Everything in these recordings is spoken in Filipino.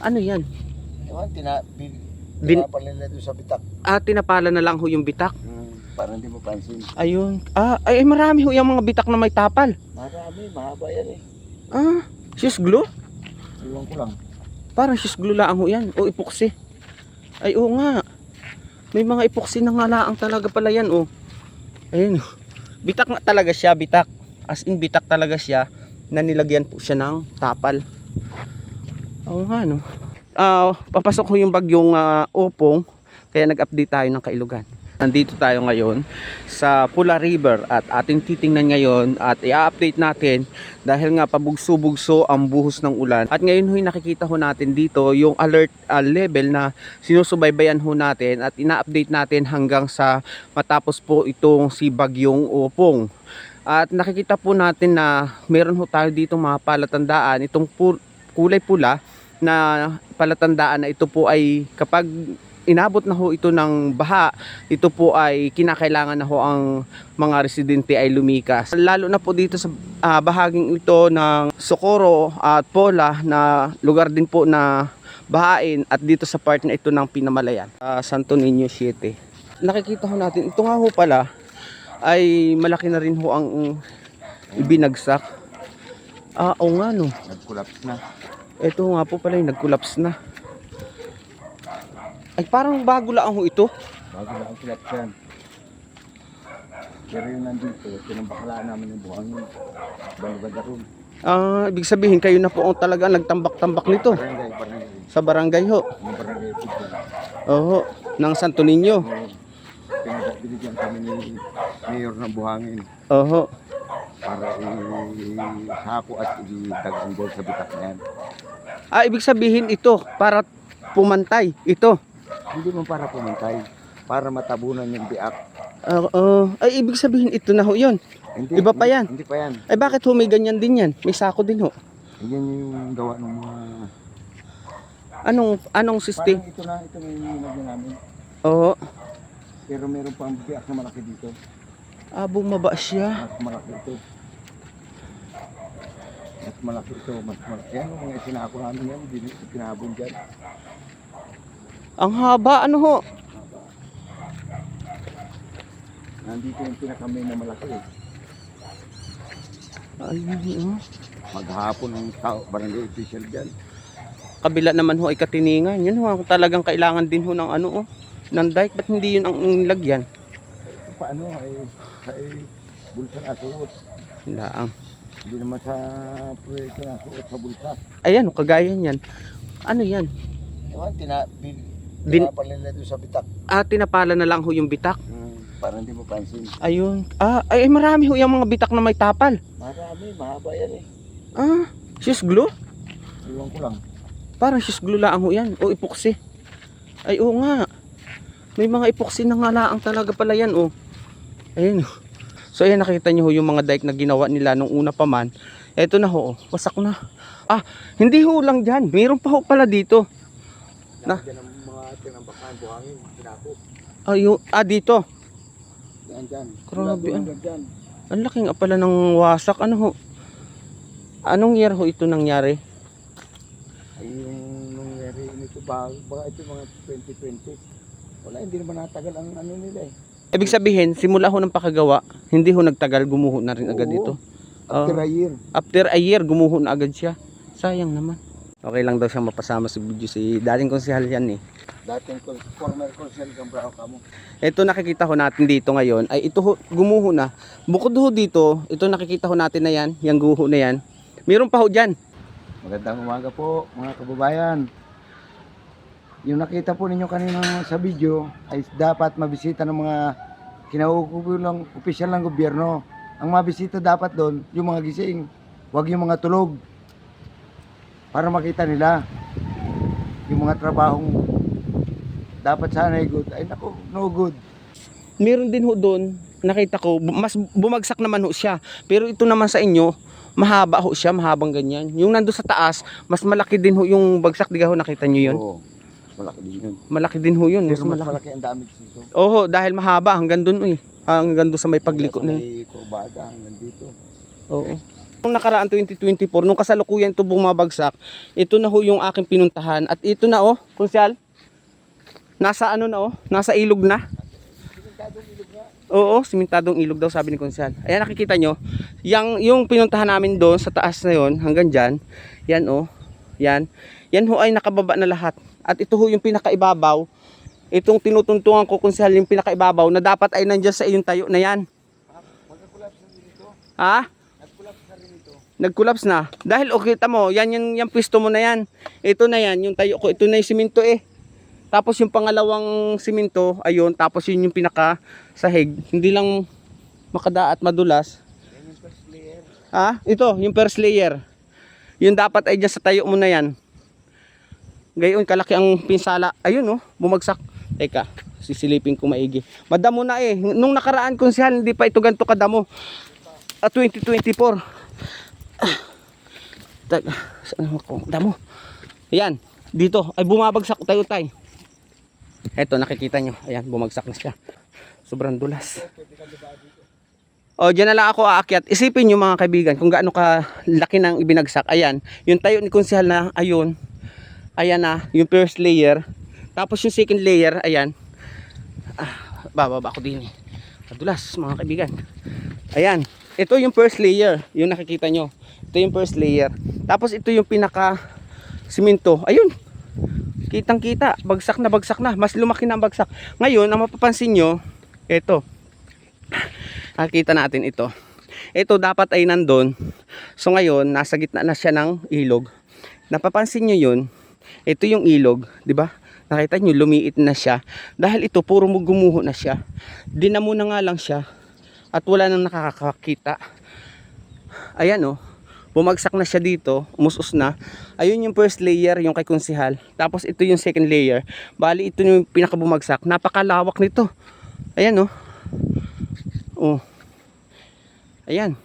Ano yan? Ewan, tina, bin, Bin- tinapal nila doon sa bitak. Ah, tinapala na lang ho yung bitak. Hmm, para hindi mo pansin. Ayun. Ah, ay, marami ho yung mga bitak na may tapal. Marami, mahaba yan eh. Ah, shoes glue? Iwan ko lang. Parang shoes glue lang ho yan. O epoxy. Ay, oo nga. May mga epoxy na nga laang talaga pala yan, oh. Ayun. oh. Bitak nga talaga siya, bitak. As in, bitak talaga siya na nilagyan po siya ng tapal. Oo nga, no. Ah, papasok ho yung bagyong ah, opong, kaya nag-update tayo ng kailugan. Nandito tayo ngayon sa Pula River at ating titingnan ngayon at i-update natin dahil nga pabugso-bugso ang buhos ng ulan. At ngayon ho'y nakikita ho natin dito yung alert ah, level na sinusubaybayan ho natin at ina-update natin hanggang sa matapos po itong si Bagyong Opong. At nakikita po natin na meron ho tayo dito mga palatandaan itong pu- kulay pula na palatandaan na ito po ay kapag inabot na ho ito ng baha, ito po ay kinakailangan na ho ang mga residente ay lumikas. Lalo na po dito sa ah, bahaging ito ng Socorro at Pola na lugar din po na bahain at dito sa part na ito ng Pinamalayan. Sa Santo Niño 7. Nakikita ho natin, ito nga ho pala ay malaki na rin ho ang ibinagsak. Ah, oo nga no. Nag-collapse na. Ito nga po pala yung nag-collapse na. Ay parang bago lang ho ito. Bago na ang collapse yan. Pero yung nandito, tinambakalaan namin yung buhangin. Balugad ron. Ah, ibig sabihin kayo na po ang talaga nagtambak-tambak nito Barangay, barangay. sa barangay ho. Yung barangay yan. Oo, ng Santo Niño. Pinagbiligyan kami ni Mayor ng buhangin Oo. Para i-sako at i-dagang doon sa bitak na yan. Ah, ibig sabihin ito para pumantay ito. Hindi mo para pumantay, para matabunan yung biak. Ah, ah, ay ibig sabihin ito na ho 'yon. Hindi, Iba pa yan. Hindi pa yan. Ay bakit ho may ganyan din yan? May sako din ho. Yan yung gawa ng mga... Anong anong system? Parang ito na, ito na yung nilagyan namin. Oo. Pero meron pang biak na malaki dito. Ah, bumaba siya. Mas malaki ito. Mas malaki ito, mas malaki. Yan mga sinako namin yan, din- pinabon dyan. Ang haba ano ho? Nandito yung pinakamay na malaki. Ay, oh. Maghapon ang tao, barangay official dyan. kabila naman ho ay katiningan. Yun ho, ang talagang kailangan din ho ng ano oh, ng dike. Ba't hindi yun ang nilagyan? Paano ay, ay bulsa na suot. Laang. Hindi naman sa proyekto na suot sa bulsa. Ayan, oh, kagaya niyan. Ano yan? Ewan, tina, bin, Bin- tinapal nila doon sa bitak. Ah, tinapala na lang ho yung bitak. Hmm, para hindi mo pansin. Ayun. Ah, ay, ay, marami ho yung mga bitak na may tapal. Marami, mahaba yan eh. Ah, shoes glue? Iwan ko lang. Parang shoes glue lang ho yan. O epoxy. Ay, oo nga. May mga epoxy na nga laang talaga pala yan, oh. Ayun. So, ayan, nakita ho yung mga dike na ginawa nila nung una pa man. Eto na ho, oh. wasak na. Ah, hindi ho lang dyan. Meron pa ho pala dito. Na? Ayun, ah, dito. Yan dyan. Grabe, ano? Ang laki nga pala ng wasak. Ano ho? Anong year ho ito nangyari? Ay, yung nangyari nito ba, baka ito mga 2020. Wala, hindi naman natagal ang ano nila eh. Ibig sabihin, simula ho ng pakagawa, hindi ho nagtagal, gumuho na rin agad Oo. dito. After Ah. a year. After a year, gumuho na agad siya. Sayang naman. Okay lang daw siyang mapasama sa video si dating konsehal yan eh. Dating cons- former consul kang brao kamo. Ito nakikita ho natin dito ngayon ay ito ho, gumuho na. Bukod ho dito, ito nakikita ho natin na yan, yung guho na yan. Meron pa ho dyan. Magandang umaga po mga kababayan. Yung nakita po ninyo kanina sa video ay dapat mabisita ng mga kinaukulang opisyal ng gobyerno. Ang mabisita dapat doon, yung mga gising, wag yung mga tulog. Para makita nila yung mga trabahong dapat sana ay good. Ay naku, no good. Meron din ho doon, nakita ko, mas bumagsak naman ho siya. Pero ito naman sa inyo, mahaba ho siya, mahabang ganyan. Yung nando sa taas, mas malaki din ho yung bagsak. Di ka ho nakita nyo yun? Oo, malaki din yun. Malaki din ho yun. Pero mas malaki. malaki ang damage dito. Oo, dahil mahaba hanggang doon eh. Hanggang doon sa may pagliko na. May kurbada hanggang dito. Oo. Nung nakaraan 2024, nung kasalukuyan ito bumabagsak, ito na ho yung aking pinuntahan. At ito na oh, konsyal. Nasa ano na oh, nasa ilog na. Oo, simentadong ilog daw sabi ni konsyal. Ayan nakikita nyo, yung, yung pinuntahan namin doon sa taas na yon hanggang dyan, yan oh, yan. Yan ho ay nakababa na lahat. At ito ho yung pinakaibabaw. Itong tinutuntungan ko konsyal yung pinakaibabaw na dapat ay nandyan sa iyong tayo na yan. Ha? Nag-collapse na. Dahil o kita mo, yan yung, yung pwesto mo na yan. Ito na yan, yung tayo ko, ito na yung simento eh. Tapos yung pangalawang simento, ayun, tapos yun yung pinaka sahig. Hindi lang makada at madulas. Ha? Ito, yung first layer. Yung dapat ay dyan sa tayo mo na yan. Gayon, kalaki ang pinsala. Ayun oh, bumagsak. Teka, sisilipin ko maigi. Madamo na eh. Nung nakaraan konsyal, hindi pa ito ganito kadamo. At 2024. Teka, saan ako? Damo. Ayan, dito. Ay bumabagsak tayo tay. Eto, nakikita nyo. Ayan, bumagsak na siya. Sobrang dulas. O, dyan na lang ako aakyat. Isipin nyo mga kaibigan kung gaano ka laki ng ibinagsak. Ayan, yung tayo ni konsehal na ayun. Ayan na, yung first layer. Tapos yung second layer, ayan. Ah, bababa ako din eh. Madulas mga kaibigan. Ayan, ito yung first layer. Yung nakikita nyo. Ito yung first layer. Tapos ito yung pinaka simento. Ayun. Kitang kita. Bagsak na bagsak na. Mas lumaki na ang bagsak. Ngayon, ang mapapansin nyo, ito. Nakikita natin ito. Ito dapat ay nandun. So ngayon, nasa gitna na siya ng ilog. Napapansin nyo yun. Ito yung ilog, di ba? Nakita nyo, lumiit na siya. Dahil ito, puro gumuho na siya. Dinamo na nga lang siya. At wala nang nakakakita. Ayan oh. Bumagsak na siya dito. Umusos na. Ayun yung first layer, yung kay konsihal. Tapos ito yung second layer. Bali, ito yung pinakabumagsak. Napakalawak nito. Ayan oh. Oh. Ayan.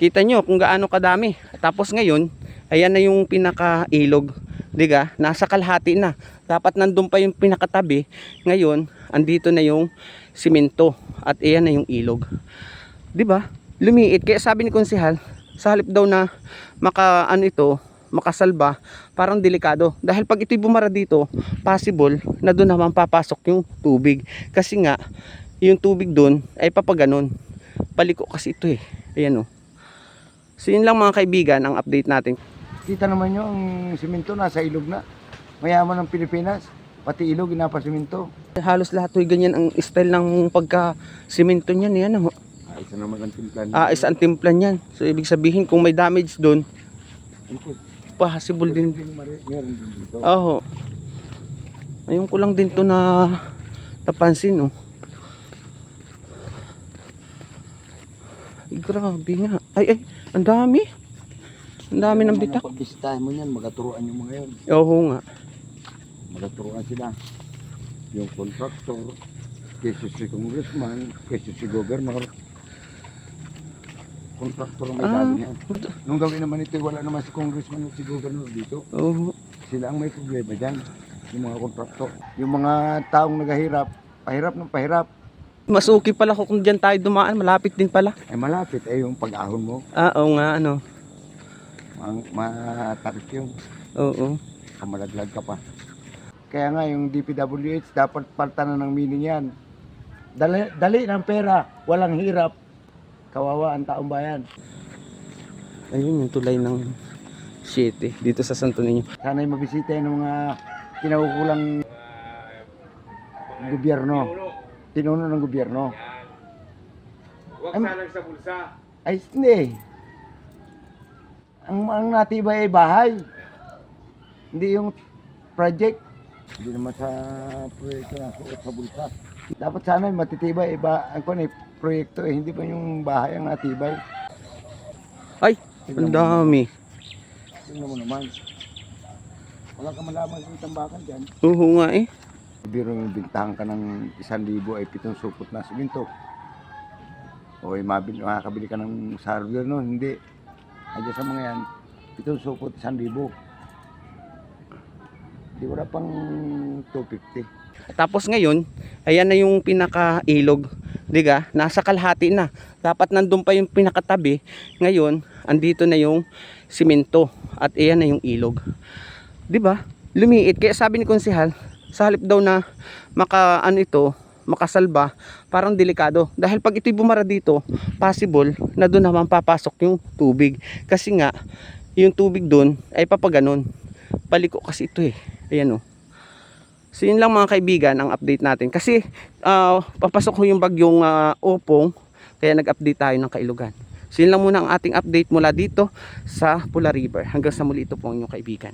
Kita nyo kung gaano kadami. Tapos ngayon, ayan na yung pinaka-ilog. Diga, nasa kalahati na. Dapat nandun pa yung pinakatabi. Ngayon, andito na yung simento. At ayan na yung ilog. 'Di ba? Lumiit. Kaya sabi ni konsehal, sa halip daw na maka ano ito, makasalba, parang delikado. Dahil pag ito'y bumara dito, possible na doon naman papasok yung tubig. Kasi nga, yung tubig doon ay papaganon. Paliko kasi ito eh. Ayan o. So yun lang mga kaibigan ang update natin. Kita naman nyo, ang simento nasa ilog na. Mayaman ng Pilipinas. Pati ilog, inapasiminto. Halos lahat ay ganyan ang style ng pagka simento niyan. Yan o. Ay, isa naman ang timplan. Ah, isa ang timpla niyan. So ibig sabihin kung may damage doon, possible din. Meron din dito. Oo. Ayun ko lang din to na napansin oh. Grabe nga. Ay, ay, ang dami. Ang dami ng bitak. Pag bisitahin mo yan, magaturuan yung mga yun. Oo nga. Magaturuan sila. Yung contractor, kaysa si congressman, kaysa si governor. Contractor ang may Ah. sabi niya. Nung gawin naman ito, wala naman si congressman o si governor dito. Oo. Sila ang may problema dyan. Yung mga kontraktor. Yung mga taong naghahirap, pahirap ng pahirap. Mas okay pala kung dyan tayo dumaan. Malapit din pala. Ay malapit eh yung pag-ahon mo. Ah, oo nga, ano. Ang matakit yung Oo. kamalaglag ka pa. Kaya nga yung DPWH dapat paltanan ng meaning yan. Dali, dali ng pera, walang hirap. Kawawa ang taong bayan. Ayun yung tulay ng 7 dito sa Santo Niño. Sana'y mabisita yan ng mga kinaukulang gobyerno. Pinuno ng gobyerno. Huwag sa bulsa. Ay, hindi. Ang, ang natibay ay bahay. Hindi yung project. Hindi naman sa proyekto na suot sa bulsa. Dapat sana matitibay iba ang kun eh, proyekto eh, hindi pa yung bahay ang natibay. Ay, ang dami. Tingnan mo naman. Wala ka malaman sa tambakan dyan. Oo nga eh. Biro yung bintahan ka ng isang libo ay pitong supot na siminto. O ay mabili, makakabili ka ng hardware no, hindi. Ay sa mga yan, pitong supot isang libo. Di wala pang 250. Tapos ngayon, ayan na yung pinaka-ilog. Diga, nasa kalahati na. Dapat nandun pa yung pinakatabi. Ngayon, andito na yung simento at iyan na yung ilog. 'Di ba? Lumiit kaya sabi ni konsehal, sa halip daw na maka ano ito, makasalba, parang delikado. Dahil pag ito'y bumara dito, possible na doon naman papasok yung tubig. Kasi nga, yung tubig doon ay papaganon. Paliko kasi ito eh. Ayan oh. So yun lang mga kaibigan ang update natin. Kasi ah, papasok ko yung bagyong ah, opong, kaya nag-update tayo ng kailugan. So yun lang muna ang ating update mula dito sa Pula River. Hanggang sa muli ito po ang inyong kaibigan.